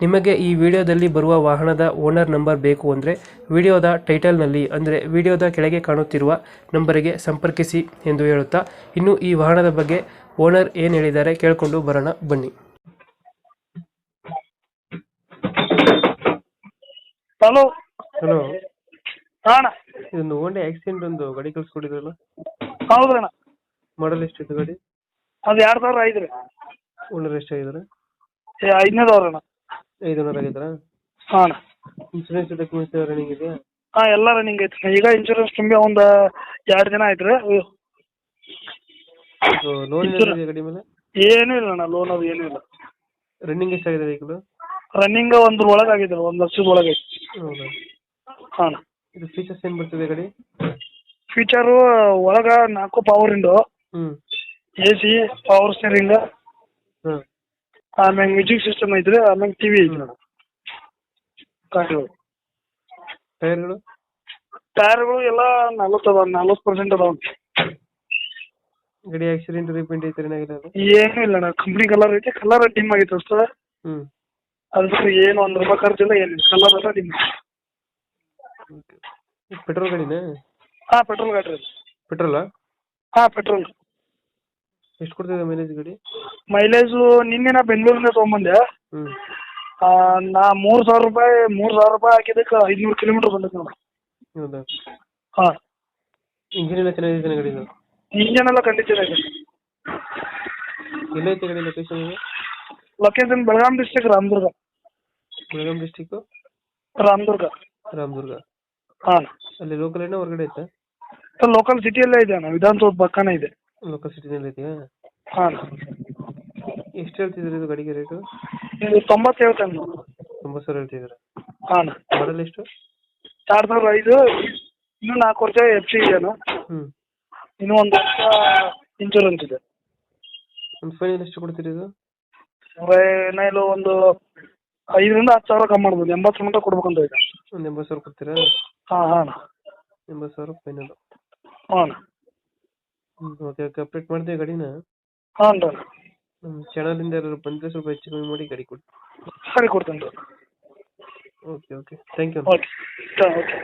ನಿಮಗೆ ಈ ವಿಡಿಯೋದಲ್ಲಿ ಬರುವ ವಾಹನದ ಓನರ್ ನಂಬರ್ ಬೇಕು ಅಂದರೆ ವಿಡಿಯೋದ ಟೈಟಲ್ನಲ್ಲಿ ಅಂದರೆ ವಿಡಿಯೋದ ಕೆಳಗೆ ಕಾಣುತ್ತಿರುವ ನಂಬರಿಗೆ ಸಂಪರ್ಕಿಸಿ ಎಂದು ಹೇಳುತ್ತಾ ಇನ್ನು ಈ ವಾಹನದ ಬಗ್ಗೆ ಓನರ್ ಏನು ಹೇಳಿದ್ದಾರೆ ಕೇಳಿಕೊಂಡು ಬರೋಣ ಬನ್ನಿ. ಹಲೋ. ಹಲೋ. ಅಣ್ಣ. ಇದೊಂದು ಓಂಡೆ ಆಕ್ಸಿಡೆಂಟ್ ಒಂದು ಗಾಡಿ ಕಳ್ಸ್ಕೊಟ್ಟಿದ್ರಲ್ಲ ಹೌದ್ರಿ ಅಣ್ಣ ಮಾಡಲ್ ಎಷ್ಟಿತ್ತು ಗಾಡಿ? ಅದು ಎರಡು ಸಾವಿರ ಐದು ರೀ. ಓನರ್ ಎಷ್ಟಾಗಿದ್ದಾರೆ? ಏ ಐದನೇದವ್ರಿ ಅಣ್ಣ ಐದು ಓನರ್ ಆಗಿದ್ದಾರಾ? ಹಾಂ ಅಣ್ಣ. ಇನ್ಸೂರೆನ್ಸ್ ಡಾಕ್ಯುಮೆಂಟ್ಸ್ ರನ್ನಿಂಗ್ ಇದೆಯಾ? ಹಾಂ ಎಲ್ಲ ರನ್ನಿಂಗ್ ಐತಿ ಈಗ ಇನ್ಶೂರೆನ್ಸ್ ತುಂಬಿ ಒಂದು ಎರಡು ದಿನ ಆಯ್ತು ರೀ. ಲೋನ್ ಏನಿದೆ ಗಾಡಿ ಮೇಲೆ? ಏನೂ ಇಲ್ಲ ಅಣ್ಣ. ಲೋನ್ ಅದು ಏನೂ ಇಲ್ಲ. ರನ್ನಿಂಗ್ ಎಷ್ಟಾಗಿದೆ ವೆಹಿಕಲ್ ರನ್ನಿಂಗ್ ಒಂದ್ರ ಒಳಗೆ ಆಗಿದೆ ಒಂದು ಲಕ್ಷದ ಒಳಗೆ ಐತಿ. ಹೌದಾ? ಹಾಂ ಅಣ್ಣ. ಇದು ಫೀಚರ್ಸ್ ಏನು ಬರ್ತದೆ ಗಾಡಿ? ಫೀಚರ್ ಒಳಗ ನಾಲ್ಕು ಪವರ್ ಇಂಡು ಹ್ಞೂ ಎ ಸಿ ಪವರ್ ಸ್ಟೇರಿಂಗ್ ಹಾಂ. ಆಮ್ಯಾಗ ಮ್ಯೂಸಿಕ್ ಸಿಸ್ಟಮ್ ಐತ್ರಿ ಆಮ್ಯಾಗ ಟಿವಿ ಐತಿ. ಗಾಡಿಗಳು ಟೈರ್ಗಳು ಟೈರ್ಗಳು ಎಲ್ಲ ನಲ್ವತ್ತು ಅದಾವ ನಲ್ವತ್ತು ಪರ್ಸೆಂಟ್ ಅದಾವ. ಗಾಡಿ ಆಕ್ಸಿಡೆಂಟ್ ರಿಪೇಂಟ್ ಐತ್ರಿ ಏನಾಗಿಲ್ಲ ಅದು? ಏನೂ ಇಲ್ಲ ಅಣ್ಣ ಕಂಪ್ನಿ ಕಲರ್ ಐತಿ ಕಲರ್ ಡಿಮ್ ಆಗೈತೆ ಅಷ್ಟೇ. ಹ್ಞೂ ಅದ್ರ ಏನು ಒಂದು ರೂಪಾಯಿ ಖರ್ಚಿಲ್ಲ ಏನಿಲ್ಲ ಕಲರ್ ಎಲ್ಲ ಡಿಮ್ ಪೆಟ್ರೋಲ್ ಗಾಡಿನಾ? ಹಾಂ ಪೆಟ್ರೋಲ್ ಗಾಡಿ ರೀ ಪೆಟ್ರೋಲಾ ಹಾಂ ಪೆಟ್ರೋಲ್ ಎಷ್ಟು ಕೊಡ್ತಿದೆ ಮೈಲೇಜ್ ಗಾಡಿ? ಮೈಲೇಜು ನಿನ್ನೆ ನಾ ಬೆಂಗಳೂರಿಂದ ತೊಗೊಂಬಂದೆ ಹ್ಞೂ ಆ, ನಾ ಮೂರು ಸಾವಿರ ರೂಪಾಯಿ ಮೂರು ಸಾವಿರ ರೂಪಾಯಿ ಹಾಕಿದಕ್ಕೆ ಐದುನೂರು ಕಿಲೋಮೀಟರ್ ಬಂದೈತೆ ನೋಡಿ. ಹೌದಾ? ಹಾಂ. ಇಂಜಿನ್ ಎಲ್ಲ ಚೆನ್ನಾಗಿದೆ ಗಾಡಿದು ಇಂಜನ್ ಎಲ್ಲ ಕಂಡೀಷನ್ ಐತೆ ಎಲ್ಲೈತೆ ಗಾಡಿ ಲೊಕೇಶನ್ ಇದು? Location Belgaum district Ramdurg. Belgaum district Ramdurg. Ramdurg. ಹಾಂ. ಅಲ್ಲಿ ಲೋಕಲ್ ಏನೋ ಹೊರಗಡೆ ಐತೆ? ಲೋಕಲ್ ಸಿಟಿಯಲ್ಲೇ ಇದೆ ಅಣ್ಣ. ವಿಧಾನಸೌಧ ಪಕ್ಕನೇ ಇದೆ. ಲೋಕಲ್ ಸಿಟಿನಲ್ಲಿ ಇದೆಯಾ? ಹಾಂ. ಎಷ್ಟು ಹೇಳ್ತಿದ್ರಿ ಇದು ಗಾಡಿಗೆ ರೇಟು ಇದು ತೊಂಬತ್ತು ಹೇಳ್ತೇನೆ. ತೊಂಬತ್ತು ಸಾವಿರ ಹೇಳ್ತಿದ್ದೀರಾ? ಹಾಂ. ಮಾಡಲ್ ಎಷ್ಟು? ಎರಡು ಸಾವಿರ ಐದು ಇನ್ನೂ ನಾಲ್ಕು ವರ್ಷ ಎಫ್ ಸಿ ಇದೆ ಹ್ಞೂ ಇನ್ನೂ ಒಂದು ವರ್ಷ ಇನ್ಶೂರೆನ್ಸ್ ಇದೆ. ಒಂದು ಫೈನಲ್ ಎಷ್ಟು ಕೊಡ್ತೀರಿ ಇದು? ಫೈನಲ್ ಒಂದು ಐದರಿಂದ ಹತ್ತು ಸಾವಿರ ಕಮ್ಮಿ ಮಾಡ್ಬೋದು. ಎಂಬತ್ತು ಮಟ್ಟ ಕೊಡ್ಬೇಕಂತ ಇದೆ. ಒಂದು ಎಂಬತ್ತು ಸಾವಿರ ಕೊಡ್ತೀರಾ? ಹಾಂ ಹಾಂ ಎಂಬತ್ತು ಸಾವಿರ ಫೈನಲ್ ಹಾಂ ಓಕೆ ಓಕೆ ಅಪ್ಡೇಟ್ ಮಾಡ್ತೀವಿ ಗಾಡಿನ. ಹಾಂ ರೀ ನಮ್ಮ ಚಾನಲಿಂದ ಯಾರು ಬಂದರೆ ಸ್ವಲ್ಪ ಹೆಚ್ಚು ಕಮ್ಮಿ ಮಾಡಿ ಗಾಡಿ ಕೊಡಿ ಸರಿ ಕೊಡ್ತೇನೆ ರೀ okay okay thank you okay okay